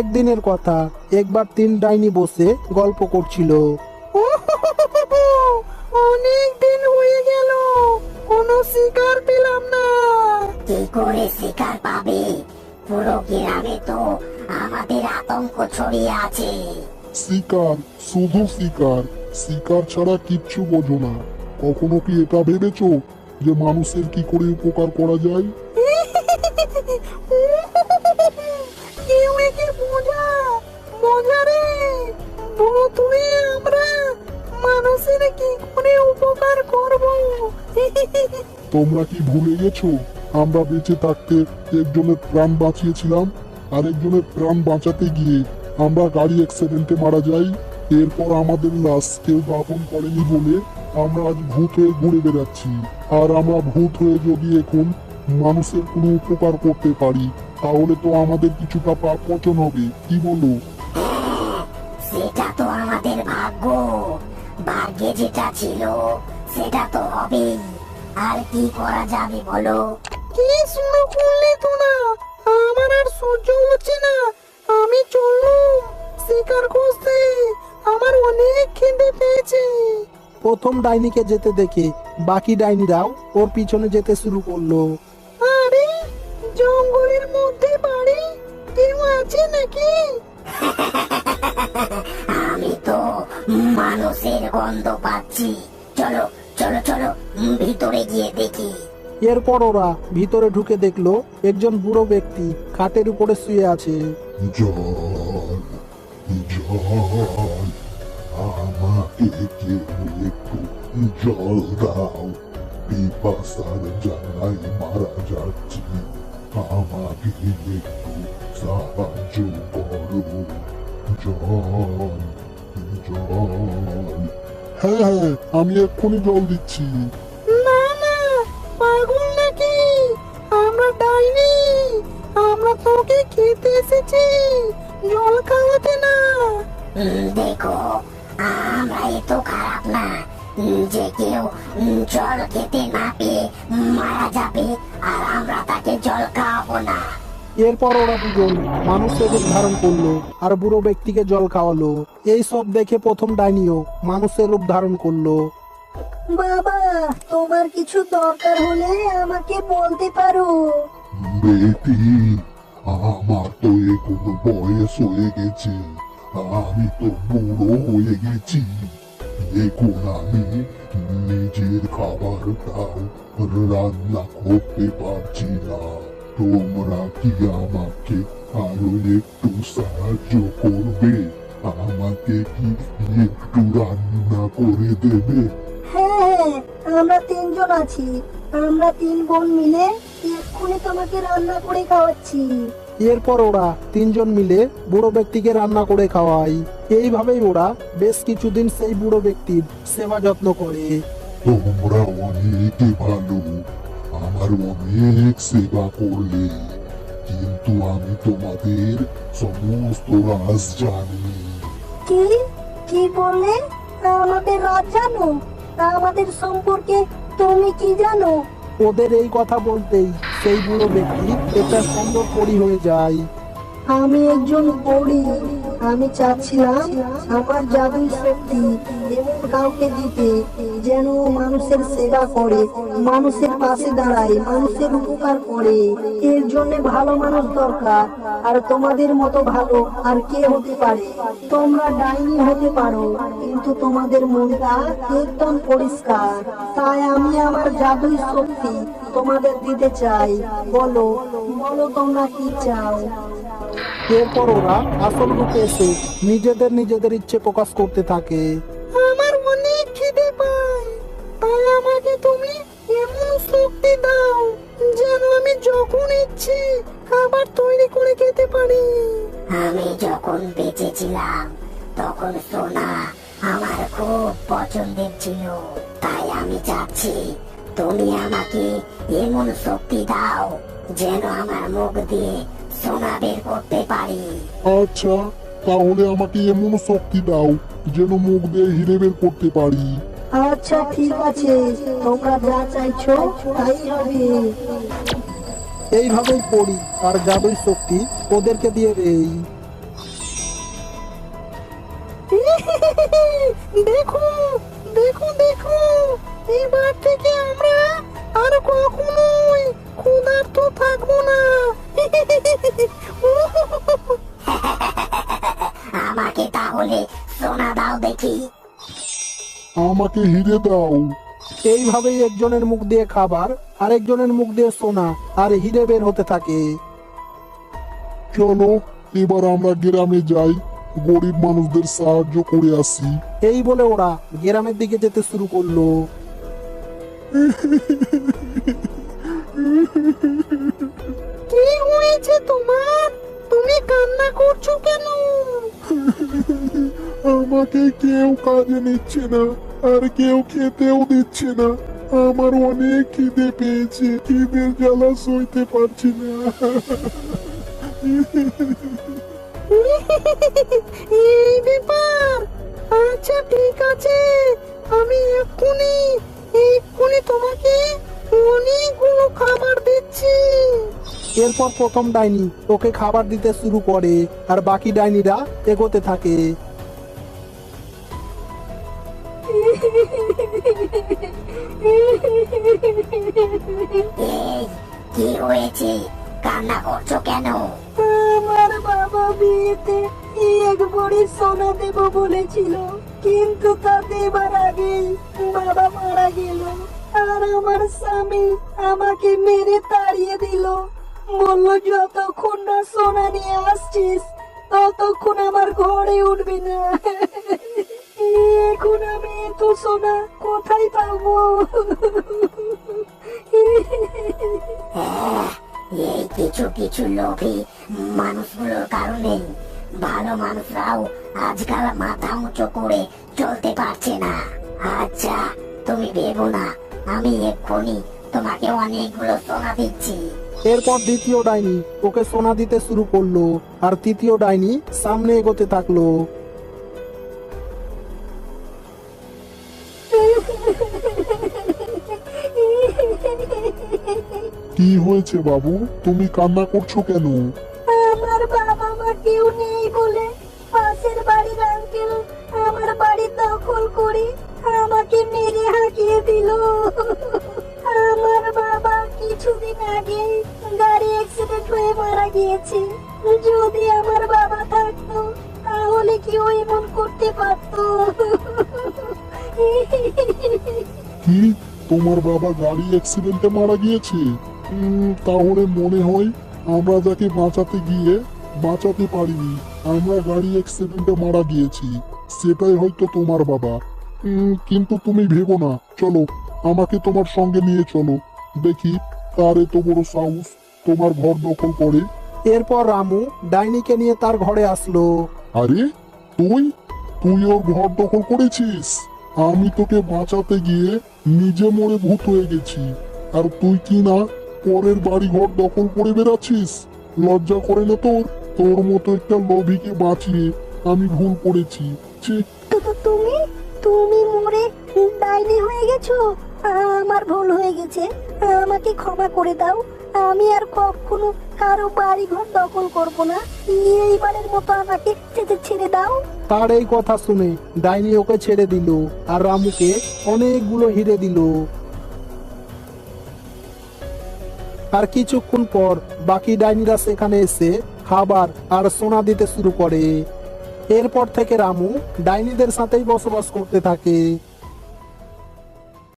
একদিনের কথা একবার তিন ডাইনি বসে গল্প করছিল। অনেক দিন হয়ে গেল কোনো শিকার পেলাম না। কি করে শিকার পাবে? পুরো গ্রামে তো আমাদের আতঙ্ক ছড়িয়ে আছে। শিকার শুধু শিকার। শিকার ছাড়া কিচ্ছু বোঝো না। কখনো কি এটা ভেবেছো যে মানুষের কি করে উপকার করা যায়? তোমরা কি ভুলে গেছো? আমরা বেঁচে থাকতে একজনের প্রাণ বাঁচিয়েছিলাম আরেকজনের প্রাণ বাঁচাতে গিয়ে আমরা গাড়ি অ্যাক্সিডেন্টে মারা যাই এরপর আমাদের লাশ কেউ দাফন করেনি বলে আমরা আজ ভূত হয়ে ঘুরে বেড়াচ্ছি। আর আমরা ভূত হয়ে যদি এখন মানুষের কোনো উপকার করতে পারি তাহলে তো আমাদের কিছুটা পাপ মোচন হবে। কি বলো? সেটা তো আমাদের ভাগ্য। ভাগ্যে যেটা ছিল সেটা তো হবেই। আর কি করা যাবে বলো? করলে তোরা আমার আর সহ্য প্রথম ডাইনিকে যেতে দেখে বাকি ডাইনিরাও ওর পিছনে যেতে শুরু করল। আরে জঙ্গলের মধ্যে বাড়ি? কেউ আছে নাকি? আমি তো মানুষের গন্ধ পাচ্ছি। চলো চলো চলো ভিতরে গিয়ে দেখি। এরপর ওরা ভিতরে ঢুকে দেখল একজন বুড়ো ব্যক্তি খাটের উপরে শুয়ে আছে। জল জল। আমাকে কেউ একটু জল দাও পিপাসার জ্বালায় মারা যাচ্ছি আমাকে একটু সাহায্য করো জল জল হ্যাঁ হ্যাঁ আমি এক্ষুনি জল দিচ্ছি। না না পাগল নাকি? আমরা ডাইনি আমরা তোকে খেতে এসেছি। জল খাওয়াতে না। দেখো আমরা এত খারাপ না যে কেউ জল খেতে না পেয়ে মারা যাবে আর আমরা তাকে জল খাওয়াবো না। এরপর ওরা দুজন মানুষের রূপ ধারণ করল আর বুড়ো ব্যক্তিকে জল খাওয়ালো। এই সব দেখে প্রথম ডাইনিও মানুষের রূপ ধারণ করল। বাবা তোমার কিছু দরকার হলে আমাকে বলতে পারো। বেটি আমার তো এখন বয়স হয়ে গেছে। আমি তো বুড়ো হয়ে গেছি এখন আমি নিজের খাবারটাও রান্না করতে পারছি না তোমরা কি আমাকে আরও একটু সাহায্য করবে আমাকে কি একটু রান্না করে দেবে হ্যাঁ আমরা তিনজন আছি। আমরা তিন বোন মিলে এক্ষুনি তোমাকে রান্না করে খাওয়াচ্ছি। এরপর ওরা তিনজন মিলে বুড়ো ব্যক্তিকে রান্না করে খাওয়ায়। এইভাবেই ওরা বেশ কিছুদিন সেই বুড়ো ব্যক্তির সেবা যত্ন করে। তোমরা অনেক ভালো। আমার অনেক সেবা করলে। কিন্তু আমি তোমাদের সমস্ত রাজ জানি। কি? কি বললে? আমাদের রাত জানো। আমাদের সম্পর্কে তুমি কি জানো? ওদের এই কথা বলতেই সেই বুড়ো ব্যক্তি এটা সুন্দর পরি হয়ে যায়। আমি একজন পড়ি আমি চাচ্ছিলাম আমার জাদুই শক্তি এমন কাউকে দিতে যেন মানুষের সেবা করে, মানুষের পাশে দাঁড়ায়, মানুষের উপকার করে। এর জন্য ভালো মানুষ দরকার, আর তোমাদের মতো ভালো আর কে হতে পারে? তোমরা ডাইনি হতে পারো, কিন্তু তোমাদের মনটা একদম পরিষ্কার। তাই আমি আমার জাদুই শক্তি তোমাদের দিতে চাই। বলো বলো তোমরা কি চাও? এরপর ওরা আসল রূপে এসে নিজেদের নিজেদের ইচ্ছে প্রকাশ করতে থাকে। আমার অনেক খিদে পায় তাই আমাকে তুমি এমন শক্তি দাও যেন আমি যখন ইচ্ছে খাবার তৈরি করে খেতে পারি। আমি যখন বেঁচে ছিলাম তখন সোনা আমার খুব পছন্দের ছিল তাই আমি চাচ্ছি তুমি আমাকে এমন শক্তি দাও যেন আমার মুখ দিয়ে সোনা বের করতে পারি আচ্ছা তাহলে আমাকে এমন শক্তি দাও যেন মুখ দিয়ে হিরে বের করতে পারি। আচ্ছা ঠিক আছে। তোমরা যা চাইছো তাই হবে। এইভাবেই পড়ি আর জাদুই শক্তি ওদেরকে দিয়ে দেই। দেখো দেখো দেখো এবার থেকে আমরা আর কখনোই ক্ষুধার্ত থাকব না। আমাকে তাহলে সোনা দাও দেখি। আমাকে হিরে দাও। এইভাবেই একজনের মুখ দিয়ে খাবার আরেকজনের মুখ দিয়ে সোনা আর হিরে বের হতে থাকে। চলো এবার আমরা গ্রামে যাই গরিব মানুষদের সাহায্য করে আসি। এই বলে ওরা গ্রামের দিকে যেতে শুরু করল। কি হয়েছে তোমার? তুমি কান্না করছ কেন? আমাকে কেউ কাজে নিচ্ছে না আর কেউ খেতেও দিচ্ছে না। আমার অনেক খিদে পেয়েছে খিদের জ্বালা সইতে পারছি না। এই ব্যাপার? আচ্ছা ঠিক আছে। আমি এক্ষুনি এক্ষুনি তোমাকে অনেকগুলো খাবার দিচ্ছি। এরপর প্রথম ডাইনি ওকে খাবার দিতে শুরু করে আর বাকি ডাইনিরা এগোতে থাকে। এই কি হয়েছে? কান্না করছ কেন? আমার বাবা বিয়েতে এক বড়ি সোনা দেব বলেছিল কিন্তু তা দেবার আগেই বাবা মারা গেল আর আমার স্বামী আমাকে মেরে তাড়িয়ে দিল। বলল, যতক্ষণ না সোনা নিয়ে আসছিস, ততক্ষণ আমার ঘরে উঠবি না। এখন আমি এত সোনা কোথায় পাবো? এই কিছু কিছু লোভী মানুষগুলোর কারণে ভালো মানুষরাও আজকাল মাথা উঁচু করে চলতে পারছে না। আচ্ছা তুমি ভেবো না, আমি এক্ষুনি তোমাকে অনেকগুলো সোনা দিচ্ছি। এরপর দ্বিতীয় ডাইনি ওকে সোনা দিতে শুরু করল আর তৃতীয় ডাইনি সামনে এগোতে থাকল। কি হয়েছে বাবু? তুমি কান্না করছ কেন? আমার বাবা মা কেউ নেই বলে পাশের বাড়ির আঙ্কেল আমার বাড়ি দখল করে আমাকে মেরে হাঁকিয়ে দিল। আগে গাড়ি অ্যাক্সিডেন্ট হয়ে মারা গিয়েছে। যদি আমার বাবা থাকতো, তাহলে কি ও এমন করতে পারতো? কি? তোমার বাবা গাড়ি অ্যাক্সিডেন্টে মারা গিয়েছে? তাহলে মনে হয় আমরা যাকে বাঁচাতে গিয়ে বাঁচাতে পারিনি, আমরা গাড়ি অ্যাক্সিডেন্টে মারা গিয়েছি। সেটাই হয়তো তোমার বাবা। কিন্তু তুমি ভেবো না। চলো, আমাকে তোমার সঙ্গে নিয়ে চলো। দেখি তার এত বড় সাহস? তোমার ঘর দখল করে? এরপর রামু ডাইনিকে নিয়ে তার ঘরে আসলো। আরে তুই? তুই ওর ঘর দখল করেছিস? আমি তোকে বাঁচাতে গিয়ে নিজে মরে ভূত হয়ে গেছি। আর তুই কি না পরের বাড়ি ঘর দখল করে বেড়াচ্ছিস? লজ্জা করে না তোর? তোর মতো একটা লোভীকে বাঁচিয়ে আমি ভুল করেছি। ছি। তুমি? তুমি মরে ডাইনি হয়ে গেছো? আমার ভুল হয়ে গেছে, আমাকে ক্ষমা করে দাও। আমি আর কখনো কারও বাড়ি ঘর দখল করব না। এইবারের মতো আমাকে ছেড়ে দাও। তার এই কথা শুনে ডাইনি ওকে ছেড়ে দিল আর রামুকে অনেকগুলো হিরে দিল। আর কিছুক্ষণ পর বাকি ডাইনিরা সেখানে এসে খাবার আর সোনা দিতে শুরু করে। এরপর থেকে রামু ডাইনিদের সাথেই বসবাস করতে থাকে।